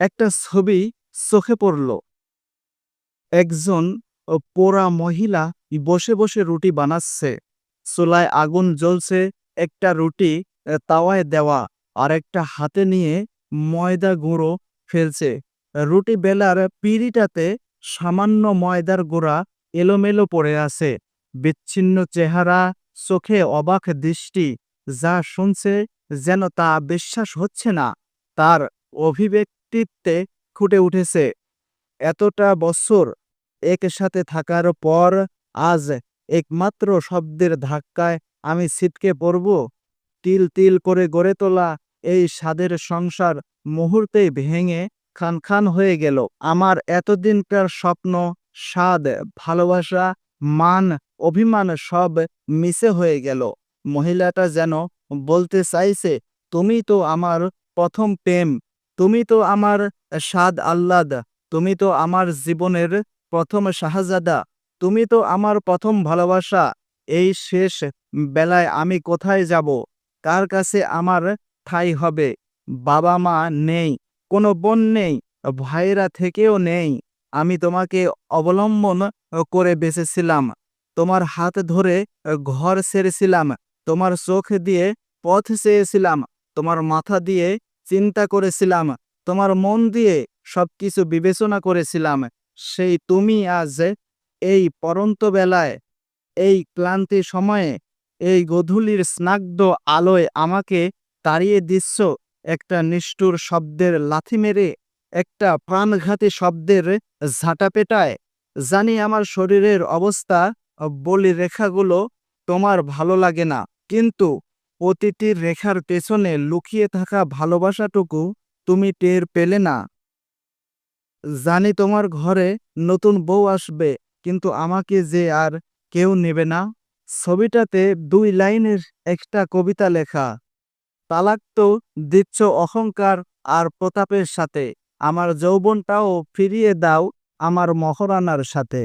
একটা ছবি চোখে পড়ল। একজন পোড়া মহিলা বসে বসে রুটি বানাচ্ছে। চুলায় আগুন জ্বলছে, একটা রুটি তাওয়ায় দেওয়া, আর একটা হাতে নিয়ে ময়দা গুঁড়ো ফেলছে। রুটি বেলার পিঁড়িটাতে সামান্য ময়দার গুঁড়া এলোমেলো পড়ে আছে। বিচ্ছিন্ন চেহারা, চোখে অবাক দৃষ্টি, যা শুনছে যেন তা বিশ্বাস হচ্ছে না। তার অভিব্যক্তিত্বে ফুটে উঠেছে। এতটা বছর একসাথে থাকার পর আজ একমাত্র শব্দের ধাক্কায় আমি ছিটকে পড়ব। তিল তিল করে গড়ে তোলা এই স্বাদের সংসার মুহূর্তেই ভেঙে খান খান হয়ে গেল। আমার এতদিনকার স্বপ্ন, স্বাদ, ভালোবাসা, মান, অভিমান সব মিশে হয়ে গেল। মহিলাটা যেন বলতে চাইছে, তুমি তো আমার প্রথম প্রেম। তুমি তো আমার স্বাদ আহ্লাদ তুমি তো আমার জীবনের প্রথম শাহজাদা, তুমি তো আমার প্রথম ভালোবাসা। এই শেষ বেলায় আমি কোথায় যাব? কার কাছে আমার ঠাই হবে? বাবা মা নেই, কোনো বোন নেই ভাইরা থেকেও নেই। আমি তোমাকে অবলম্বন করে বেঁচেছিলাম, তোমার হাত ধরে ঘর ছেড়েছিলাম, তোমার চোখ দিয়ে পথ চেয়েছিলাম, তোমার মাথা দিয়ে চিন্তা করেছিলাম, তোমার মন দিয়ে সবকিছু বিবেচনা করেছিলাম, সেই তুমি আজ এই পরন্ত বেলায় এই ক্লান্তি সময়ে, এই গধূলির স্নাগ্ধ আলোয় আমাকে তাড়িয়ে দিচ্ছ, একটা নিষ্ঠুর শব্দের লাথি মেরে, একটা প্রাণঘাতী শব্দের ঝাঁটাপেটায় জানি আমার শরীরের অবস্থা, বলি রেখাগুলো তোমার ভালো লাগে না, কিন্তু প্রতিটি রেখার পেছনে লুকিয়ে থাকা ভালোবাসাটুকু তুমি টের পেলে না। জানি তোমার ঘরে নতুন বউ আসবে, কিন্তু আমাকে যে আর কেউ নেবে না। ছবিটাতে দুই লাইনের একটা কবিতা লেখা, তালাক তো দিচ্ছ অহংকার আর প্রতাপের সাথে, আমার যৌবনটাও ফিরিয়ে দাও আমার মহরানার সাথে।